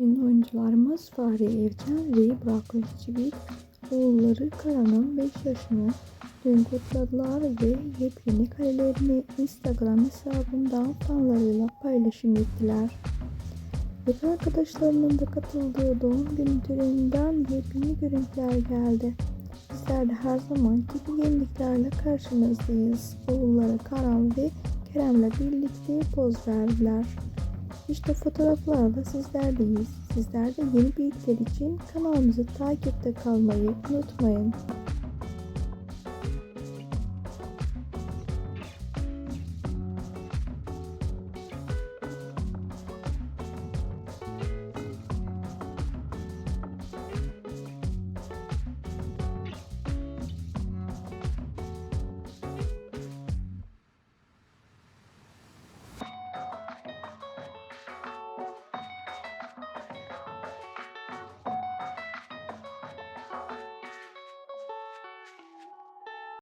Ünlü oyuncularımız Fahri Evcen ve Burak Özçivit oğulları Kara'nın 5 yaşını dün kutladılar ve yepyeni karelerini Instagram hesabından fanlarıyla paylaşım ettiler. Yakın arkadaşlarının da katıldığı doğum günü töreninden yepyeni görüntüler geldi. Bizler de her zaman gibi yeniliklerle karşınızdayız. Oğulları Karan ve Kerem'le birlikte poz verdiler. İşte fotoğraflarla sizlerleyiz. Sizler de yeni bilgiler için kanalımızı takipte kalmayı unutmayın.